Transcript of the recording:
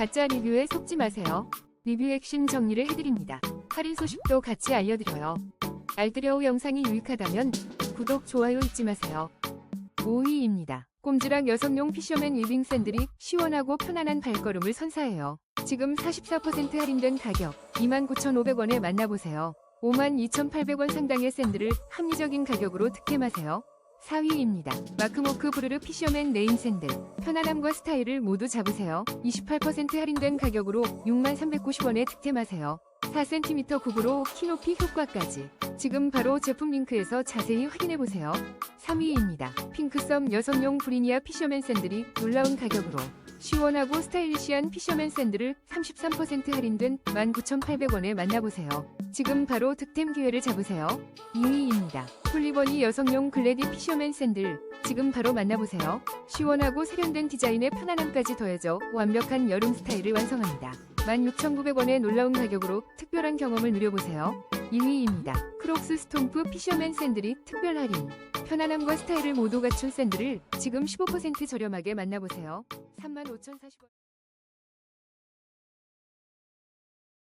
가짜 리뷰에 속지 마세요. 리뷰 핵심 정리를 해드립니다. 할인 소식도 같이 알려드려요. 알뜰여우 영상이 유익하다면 구독, 좋아요 잊지 마세요. 5위입니다. 꼼지락 여성용 피셔맨 위빙 샌들이 시원하고 편안한 발걸음을 선사해요. 지금 44% 할인된 가격 29,500원에 만나보세요. 52,800원 상당의 샌들을 합리적인 가격으로 득템하세요. 4위입니다. 마크모크 브루르 피셔맨 레인 샌들. 편안함과 스타일을 모두 잡으세요. 28% 할인된 가격으로 6390원에 득템하세요. 4cm 굽으로 키높이 효과까지. 지금 바로 제품 링크에서 자세히 확인해보세요. 3위입니다. 핑크썸 여성용 브리니아 피셔맨 샌들이 놀라운 가격으로 시원하고 스타일리시한 피셔맨 샌들을 33% 할인된 19,800원에 만나보세요. 지금 바로 득템 기회를 잡으세요. 2위입니다. 폴리버니 여성용 글래디 피셔맨 샌들 지금 바로 만나보세요. 시원하고 세련된 디자인에 편안함까지 더해져 완벽한 여름 스타일을 완성합니다. 16,900원의 놀라운 가격으로 특별한 경험을 누려보세요. 2위입니다. 크록스 스톰프 피셔맨 샌들이 특별 할인. 편안함과 스타일을 모두 갖춘 샌들을 지금 15% 저렴하게 만나보세요. 35,040원.